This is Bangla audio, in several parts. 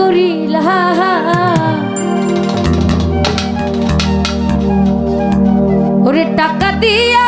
করিলা ওরে টাকা দিয়া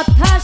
কথা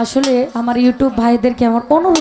আসলে আমার ইউটিউব ভাইদেরকে আমার অনুরোধ